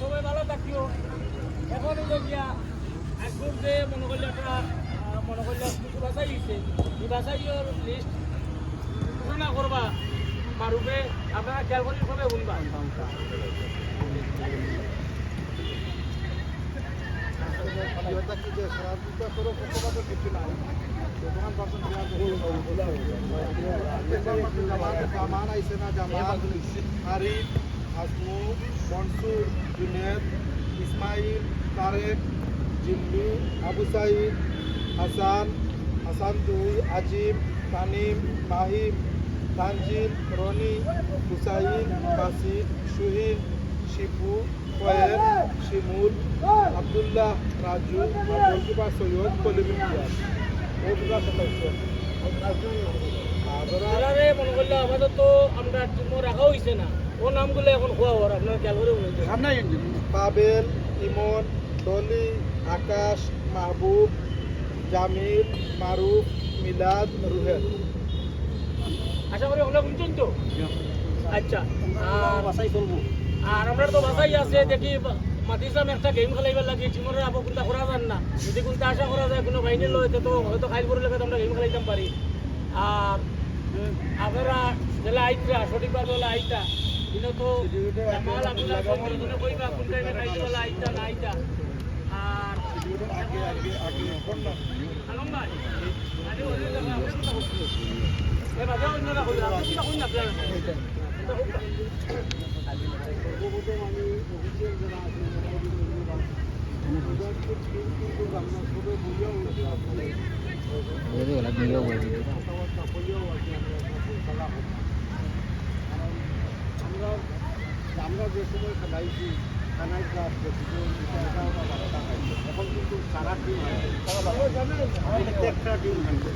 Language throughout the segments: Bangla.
সবাই ভালো থাকিও। এখন গিয়া এখন যে মনে করলে একটা মনে করলে বাসাই দিচ্ছে এই বাসাইয়ের লিস্ট ঘোষণা করবা মারুফে আপনারা খেয়াল করি সবে শুনবা। জামান না জামান আরিফ আসমু মনসুর, জুনেদ, ইসমাইল, তারেক জিম্মি আবু সাইদ, হাসান হাসান দুই, আজিম, তানিম, মাহিম, তানজিল, রনি, হুসাইন বাসির সুহিল শিপু কয়ের শিমুল, আবদুল্লাহ, রাজু গোলকিপার সৈয়দ কলিমিন আর মনে করলে আমরা টিমও রাখা ও নামগুলো এখন খোয়া হওয়ার আপনার খেয়াল করে বলেছে পাবেল ইমন ডলি আকাশ মাহবুব জামিল মারুফ মিলাদ রুহেল। আশা করি ওগুলো বুঝছেন তো? আচ্ছা আর বাসাই চলবো। আর আমরা তো বাসাই আছে দেখি মাতিসাম একটা গেম খেলাইবার লাগে টিমরে আবো কোনটা করা যান না। যদি কোনটা আশা করা যায় কোনো বাহিনীর লইতে তো হয়তো খাইল পরে লেগে আমরা গেম খেলাইতাম পারি। আর আপনারা জেলা আইতরা সঠিকভাবে হলে আইতা কিন্তু তো জামাল আব্দুল্লাহ সঙ্গে কইবা কোন টাইমে খাইতে হলে আইতা না আইতা আর আগে আগে আগে আলম ভাই আরে ওরে জায়গা আমরা কথা বলছি এ বাজে অন্যরা কইলা আপনি কি কইনা প্ল্যান আমরা আমরা যে সময় খেলাইছি কানাই ক্লাব এখন কিন্তু সারা টিম প্রত্যেকটা টিম খেলবে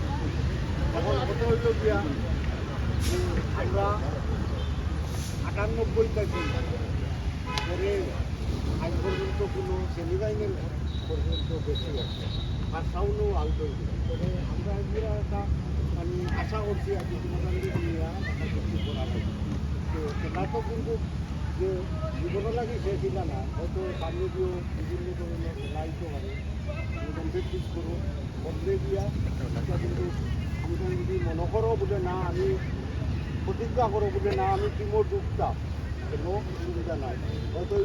এখন কত হইল গিয়া, আমরা আটানব্বইটা টিম পরে আজ পর্যন্ত কোনো সেমিফাইনাল পর্যন্ত বেশি আছে আর সাউন্ডও আউট তবে আমরা এগুলো একটা মানে আশা করছি, আর কি তোমাদের নিয়ে একটা করা তো সেটা তো কিন্তু যে জীবনও লাগে সে কিনা না। হয়তো সামনে দিয়েও বিভিন্ন ধরনের লাইটও হবে। প্র্যাকটিস করো বদলে দিয়া কিন্তু আমি যদি মনে করো বলে না আমি প্রতিজ্ঞা করো বলে না আমি টিমও ডুবতাম কোনো সুবিধা নাই। হয়তো